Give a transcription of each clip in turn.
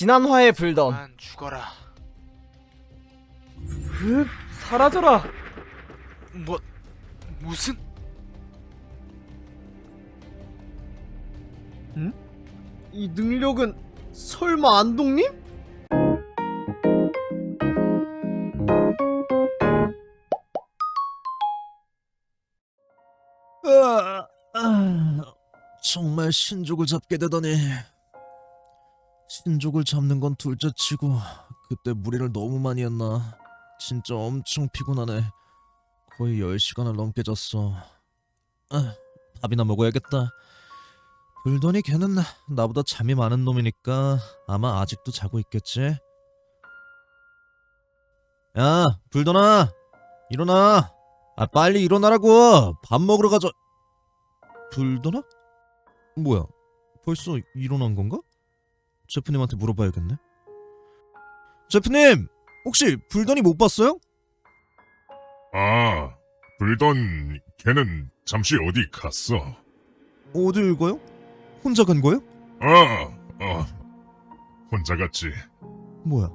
지난 화에 불던 난 죽어라. 흡 사라져라 뭐 무슨 이 능력은 설마 안동님? 아, 아, 정말 신족을 잡게 되다니. 신족을 잡는 건 둘째치고 그때 무리를 너무 많이 했나. 진짜 엄청 피곤하네. 거의 10시간을 넘게 잤어. 아, 밥이나 먹어야겠다. 불더니 걔는 나보다 잠이 많은 놈이니까 아마 아직도 자고 있겠지. 야, 불더나! 일어나! 아, 빨리 일어나라고! 밥 먹으러 가자. 불더나? 뭐야? 벌써 일어난 건가? 제프님한테 물어봐야겠네. 제프님! 혹시 불더니 못 봤어요? 아, 불던 걔는 잠시 어디 갔어? 어딜 가요? 혼자 간 거예요? 아, 어, 혼자 갔지. 뭐야?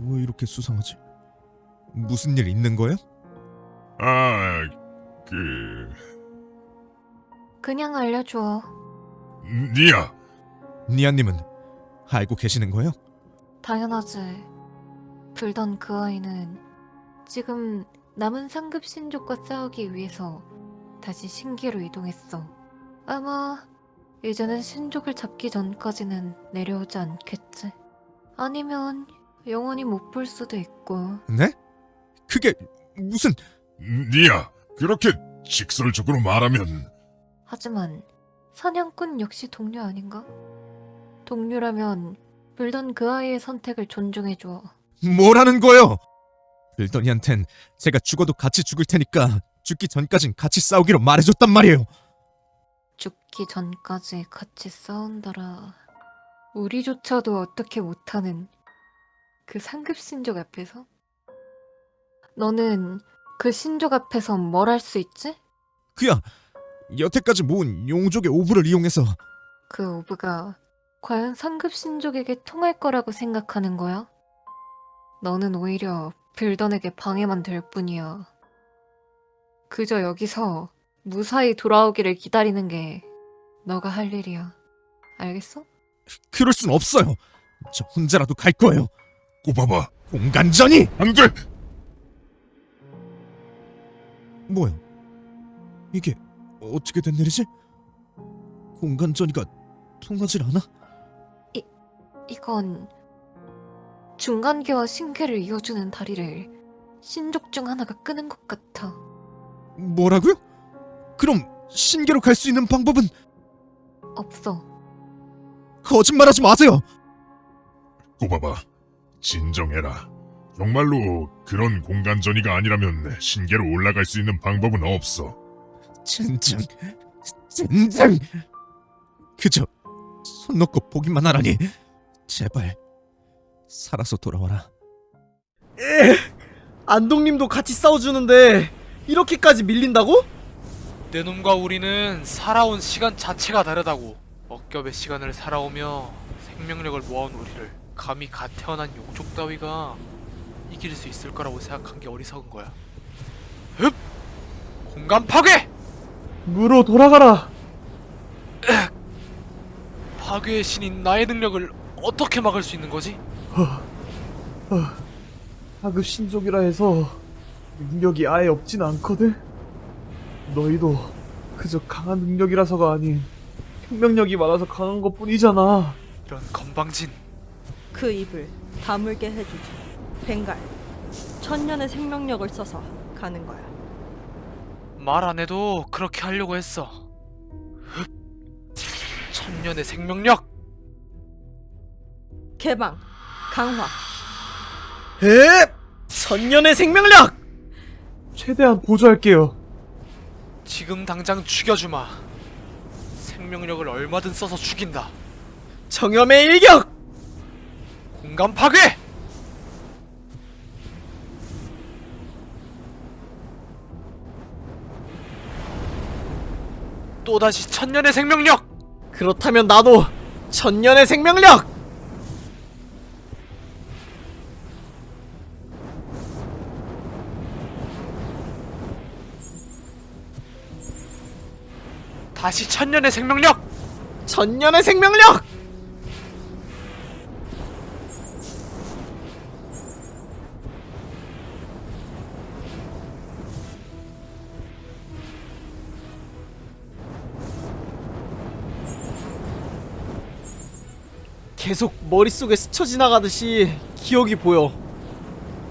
왜 이렇게 수상하지? 무슨 일 있는 거예요? 아, 그, 그냥 알려줘. 니야. 니아님은 알고 계시는 거예요? 당연하지. 불던 그 아이는 지금 남은 상급 신족과 싸우기 위해서 다시 신기로 이동했어. 아마 이제는 신족을 잡기 전까지는 내려오지 않겠지. 아니면 영원히 못 볼 수도 있고. 네? 그게 무슨 니야. 그렇게 직설적으로 말하면 하지만 사냥꾼 역시 동료 아닌가? 동료라면 불던 그 아이의 선택을 존중해줘. 뭐라는 거예요? 빌더니한텐 제가 죽어도 같이 죽을 테니까 죽기 전까진 같이 싸우기로 말해줬단 말이에요. 죽기 전까지 같이 싸운다라. 우리조차도 어떻게 못하는 그 상급 신족 앞에서? 너는 그 신족 앞에서 뭘 할 수 있지? 그야 여태까지 모은 용족의 오브를 이용해서 그 오브가 과연 상급 신족에게 통할 거라고 생각하는 거야? 너는 오히려 빌던에게 방해만 될 뿐이야. 그저 여기서 무사히 돌아오기를 기다리는 게 너가 할 일이야. 알겠어? 그럴 순 없어요. 저 혼자라도 갈 거예요. 꼽아봐. 공간전이 안 돼. 뭐야? 이게 어떻게 된 일이지? 공간전이가 통하질 않아? 이건 중간계와 신계를 이어주는 다리를 신족 중 하나가 끄는 것 같아. 뭐라고요? 그럼 신계로 갈 수 있는 방법은 없어. 거짓말하지 마세요. 꼽아봐. 진정해라. 정말로 그런 공간 전이가 아니라면 신계로 올라갈 수 있는 방법은 없어. 젠장, 젠장. 그저 손 놓고 보기만 하라니. 제발 살아서 돌아와라. 에 안동님도 같이 싸워주는데 이렇게까지 밀린다고? 내 놈과 우리는 살아온 시간 자체가 다르다고. 억겹의 시간을 살아오며 생명력을 모아온 우리를 감히 갓 태어난 용족 따위가 이길 수 있을 거라고 생각한 게 어리석은 거야. 흡! 공간 파괴! 무로 돌아가라 파괴의 신인 나의 능력을 어떻게 막을 수 있는 거지? 하급 신족이라 해서 능력이 아예 없진 않거든? 너희도 그저 강한 능력이라서가 아닌 생명력이 많아서 강한 것 뿐이잖아. 이런 건방진 그 입을 다물게 해주지. 벵갈, 천년의 생명력을 써서 가는 거야. 말 안 해도 그렇게 하려고 했어. 흡! 천년의 생명력! 개방, 강화, 에 천년의 생명력 최대한 보조할게요. 지금 당장 죽여주마. 생명력을 얼마든 써서 죽인다. 정염의 일격 공간 파괴! 또다시 천년의 생명력! 그렇다면 나도 천년의 생명력 다시 천년의 생명력! 천년의 생명력! 계속 머릿속에 스쳐 지나가듯이 기억이 보여.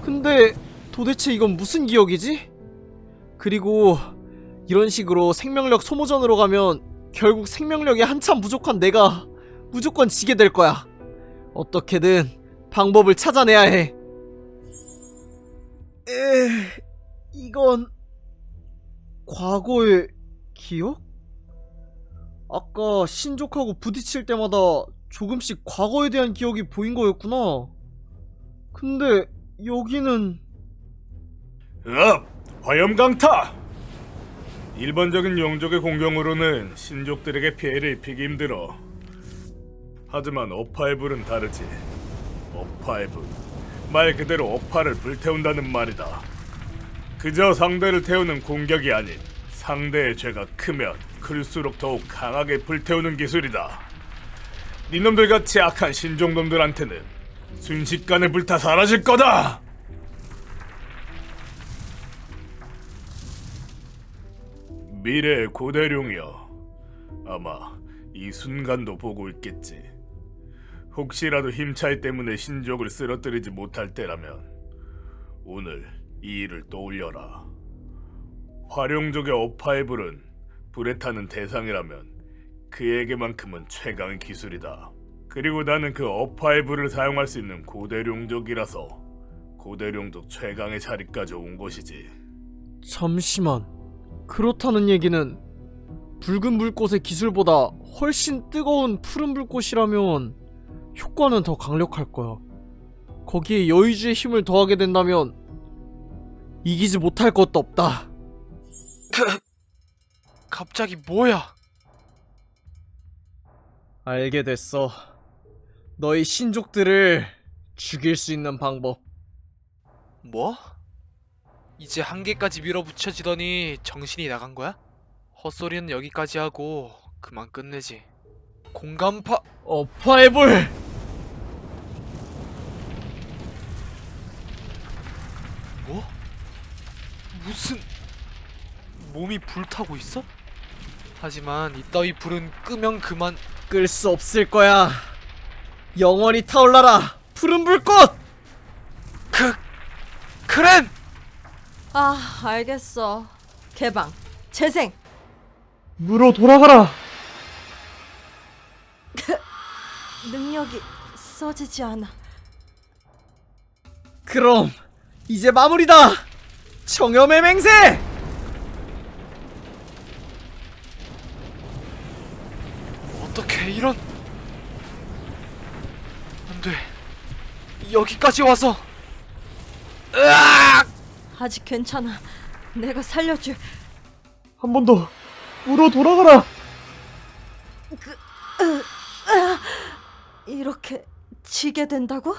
근데 도대체 이건 무슨 기억이지? 그리고 이런 식으로 생명력 소모전으로 가면 결국 생명력이 한참 부족한 내가 무조건 지게 될 거야. 어떻게든 방법을 찾아내야 해. 에, 이건 과거의 기억? 아까 신족하고 부딪힐 때마다 조금씩 과거에 대한 기억이 보인 거였구나. 근데 여기는 업! 화염강타! 일반적인 용족의 공격으로는 신족들에게 피해를 입히기 힘들어. 하지만 어파의 불은 다르지. 어파의 불. 말 그대로 어파를 불태운다는 말이다. 그저 상대를 태우는 공격이 아닌 상대의 죄가 크면 클수록 더욱 강하게 불태우는 기술이다. 니놈들 같이 악한 신종놈들한테는 순식간에 불타 사라질 거다! 미래의 고대룡이여. 아마 이 순간도 보고 있겠지. 혹시라도 힘 차이 때문에 신족을 쓰러뜨리지 못할 때라면 오늘 이 일을 떠올려라. 활용족의 어파의 불은 불에 타는 대상이라면 그에게만큼은 최강의 기술이다. 그리고 나는 그 어파의 불을 사용할 수 있는 고대룡족이라서 고대룡족 최강의 자리까지 온 것이지. 잠시만. 그렇다는 얘기는 붉은 불꽃의 기술보다 훨씬 뜨거운 푸른 불꽃이라면 효과는 더 강력할 거야. 거기에 여의주의 힘을 더하게 된다면 이기지 못할 것도 없다. 갑자기 뭐야? 알게 됐어. 너희 신족들을 죽일 수 있는 방법. 뭐? 이제 한계까지 밀어붙여지더니 정신이 나간 거야? 헛소리는 여기까지 하고 그만 끝내지. 공간파 어파의 불! 뭐? 무슨 몸이 불타고 있어? 하지만 이따위 불은 끄면 그만 끌 수 없을 거야. 영원히 타올라라. 푸른 불꽃! 그 크렌 아, 알겠어. 개방, 재생. 무로 돌아가라. 능력이 써지지 않아. 그럼 이제 마무리다. 청염의 맹세! 어떻게 이런 안 돼 여기까지 와서 으악 아직 괜찮아. 내가 살려줄. 한 번 더. 무로 돌아가라. 이렇게 지게 된다고?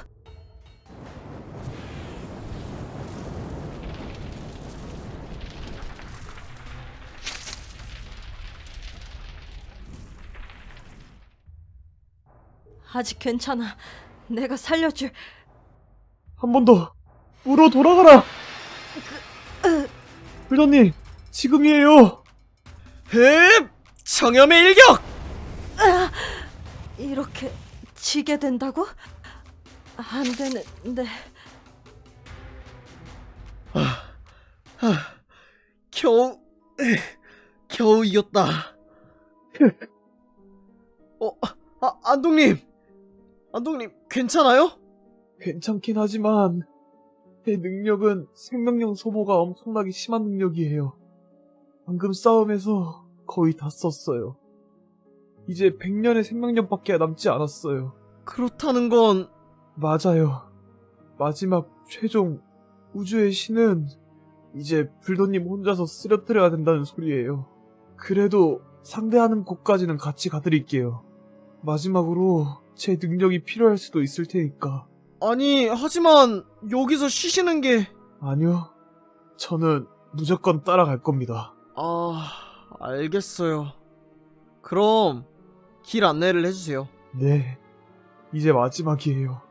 아직 괜찮아. 내가 살려줄. 한 번 더. 무로 돌아가라. 불더님, 지금이에요. 흡! 청염의 일격! 이렇게 지게 된다고? 안 되는데. 겨우 겨우 이겼다. 어, 아, 안동님, 안동님 괜찮아요? 괜찮긴 하지만 제 능력은 생명력 소모가 엄청나게 심한 능력이에요. 방금 싸움에서 거의 다 썼어요. 이제 100년의 생명력밖에 남지 않았어요. 그렇다는 건 맞아요. 마지막 최종 우주의 신은 이제 불도님 혼자서 쓰러뜨려야 된다는 소리예요. 그래도 상대하는 곳까지는 같이 가드릴게요. 마지막으로 제 능력이 필요할 수도 있을 테니까. 아니 하지만 여기서 쉬시는 게 아니요. 저는 무조건 따라갈 겁니다. 아, 알겠어요. 그럼 길 안내를 해주세요. 네, 이제 마지막이에요.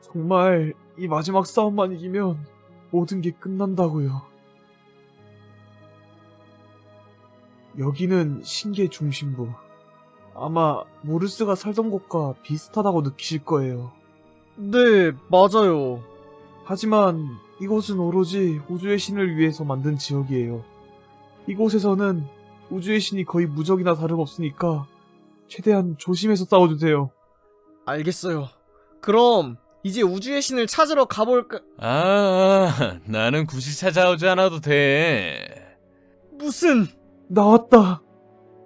정말 이 마지막 싸움만 이기면 모든 게 끝난다고요. 여기는 신계 중심부. 아마 모르스가 살던 곳과 비슷하다고 느끼실 거예요. 네, 맞아요. 하지만 이곳은 오로지 우주의 신을 위해서 만든 지역이에요. 이곳에서는 우주의 신이 거의 무적이나 다름없으니까 최대한 조심해서 싸워주세요. 알겠어요. 그럼 이제 우주의 신을 찾으러 가볼까? 아, 나는 굳이 찾아오지 않아도 돼. 무슨 나왔다.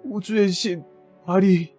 우주의 신, 아리.